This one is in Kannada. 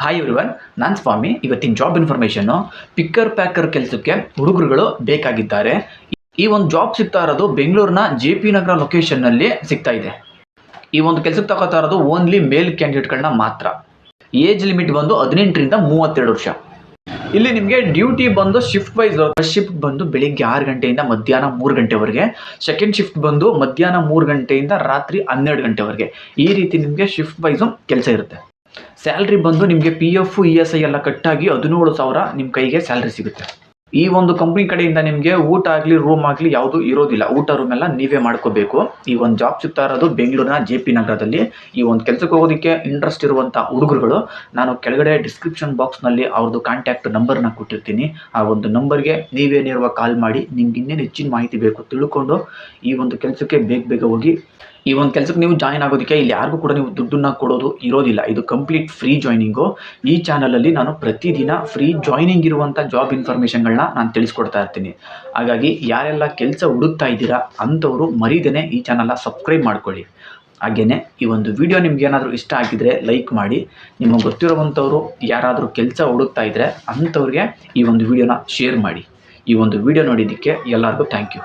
ಹಾಯ್ ಎವ್ರಿವನ್ ನಾನು ಸ್ವಾಮಿ. ಇವತ್ತಿನ ಜಾಬ್ ಇನ್ಫಾರ್ಮೇಷನ್ನು ಪಿಕ್ಕರ್ ಪ್ಯಾಕರ್ ಕೆಲಸಕ್ಕೆ ಹುಡುಗರುಗಳು ಬೇಕಾಗಿದ್ದಾರೆ. ಈ ಒಂದು ಜಾಬ್ ಸಿಗ್ತಾ ಇರೋದು ಬೆಂಗಳೂರಿನ ಜೆ ಪಿ ನಗರ ಲೊಕೇಶನ್ನಲ್ಲಿ ಸಿಗ್ತಾ ಇದೆ. ಈ ಒಂದು ಕೆಲಸಕ್ಕೆ ತಗೋತಾ ಇರೋದು ಓನ್ಲಿ ಮೇಲ್ ಕ್ಯಾಂಡಿಡೇಟ್ಗಳನ್ನ ಮಾತ್ರ. ಏಜ್ ಲಿಮಿಟ್ ಬಂದು ಹದಿನೆಂಟರಿಂದ ಮೂವತ್ತೆರಡು ವರ್ಷ. ಇಲ್ಲಿ ನಿಮಗೆ ಡ್ಯೂಟಿ ಬಂದು ಶಿಫ್ಟ್ ವೈಸ್ ಶಿಫ್ಟ್ ಬಂದು ಬೆಳಿಗ್ಗೆ ಆರು ಗಂಟೆಯಿಂದ ಮಧ್ಯಾಹ್ನ ಮೂರು ಗಂಟೆವರೆಗೆ. ಸೆಕೆಂಡ್ ಶಿಫ್ಟ್ ಬಂದು ಮಧ್ಯಾಹ್ನ ಮೂರು ಗಂಟೆಯಿಂದ ರಾತ್ರಿ ಹನ್ನೆರಡು ಗಂಟೆವರೆಗೆ. ಈ ರೀತಿ ನಿಮಗೆ ಶಿಫ್ಟ್ ವೈಸು ಕೆಲಸ ಇರುತ್ತೆ. ಸ್ಯಾಲ್ರಿ ಬಂದು ನಿಮಗೆ P F E S I ಎಲ್ಲ ಕಟ್ಟಾಗಿ ಹದಿನೇಳು ಸಾವಿರ ನಿಮ್ಮ ಕೈಗೆ ಸ್ಯಾಲ್ರಿ ಸಿಗುತ್ತೆ. ಈ ಒಂದು ಕಂಪ್ನಿ ಕಡೆಯಿಂದ ನಿಮಗೆ ಊಟ ಆಗಲಿ ರೂಮ್ ಆಗಲಿ ಯಾವುದು ಇರೋದಿಲ್ಲ. ಊಟ ರೂಮ್ ಎಲ್ಲ ನೀವೇ ಮಾಡ್ಕೋಬೇಕು. ಈ ಒಂದು ಜಾಬ್ ಸಿಗ್ತಾ ಇರೋದು ಬೆಂಗಳೂರಿನ ಜೆ ಪಿ ನಗರದಲ್ಲಿ. ಈ ಒಂದು ಕೆಲಸಕ್ಕೆ ಹೋಗೋದಕ್ಕೆ ಇಂಟ್ರೆಸ್ಟ್ ಇರುವಂಥ ಹುಡುಗರುಗಳು, ನಾನು ಕೆಳಗಡೆ ಡಿಸ್ಕ್ರಿಪ್ಷನ್ ಬಾಕ್ಸ್ನಲ್ಲಿ ಅವ್ರದ್ದು ಕಾಂಟ್ಯಾಕ್ಟ್ ನಂಬರ್ನ ಕೊಟ್ಟಿರ್ತೀನಿ. ಆ ಒಂದು ನಂಬರ್ಗೆ ನೀವೇ ನೇರವಾಗಿ ಕಾಲ್ ಮಾಡಿ, ನಿಮ್ಗೆ ಇನ್ನೇನು ಹೆಚ್ಚಿನ ಮಾಹಿತಿ ಬೇಕು ತಿಳ್ಕೊಂಡು ಈ ಒಂದು ಕೆಲಸಕ್ಕೆ ಬೇಗ ಬೇಗ ಹೋಗಿ ಈ ಒಂದು ಕೆಲಸಕ್ಕೆ ನೀವು ಜಾಯಿನ್ ಆಗೋದಕ್ಕೆ ಇಲ್ಲಿ ಯಾರಿಗೂ ಕೂಡ ನೀವು ದುಡ್ಡನ್ನ ಕೊಡೋದು ಇರೋದಿಲ್ಲ. ಇದು ಕಂಪ್ಲೀಟ್ ಫ್ರೀ ಜಾಯ್ನಿಂಗು ಈ ಚಾನಲಲ್ಲಿ ನಾನು ಪ್ರತಿದಿನ ಫ್ರೀ ಜಾಯ್ನಿಂಗ್ ಇರುವಂಥ ಜಾಬ್ ಇನ್ಫಾರ್ಮೇಷನ್ಗಳನ್ನ ನಾನು ತಿಳಿಸ್ಕೊಡ್ತಾ ಇರ್ತೀನಿ. ಹಾಗಾಗಿ ಯಾರೆಲ್ಲ ಕೆಲಸ ಹುಡುಕ್ತಾ ಇದ್ದೀರಾ ಅಂಥವರು ಮರೀದೇನೆ ಈ ಚಾನಲ್ನ ಸಬ್ಸ್ಕ್ರೈಬ್ ಮಾಡ್ಕೊಳ್ಳಿ. ಹಾಗೆಯೇ ಈ ಒಂದು ವಿಡಿಯೋ ನಿಮ್ಗೆ ಏನಾದರೂ ಇಷ್ಟ ಆಗಿದ್ರೆ ಲೈಕ್ ಮಾಡಿ. ನಿಮಗೆ ಗೊತ್ತಿರುವಂಥವ್ರು ಯಾರಾದರೂ ಕೆಲಸ ಹುಡುಕ್ತಾ ಇದ್ದರೆ ಅಂಥವ್ರಿಗೆ ಈ ಒಂದು ವಿಡಿಯೋನ ಶೇರ್ ಮಾಡಿ. ಈ ಒಂದು ವಿಡಿಯೋ ನೋಡಿದ್ದಕ್ಕೆ ಎಲ್ಲರಿಗೂ ಥ್ಯಾಂಕ್ ಯು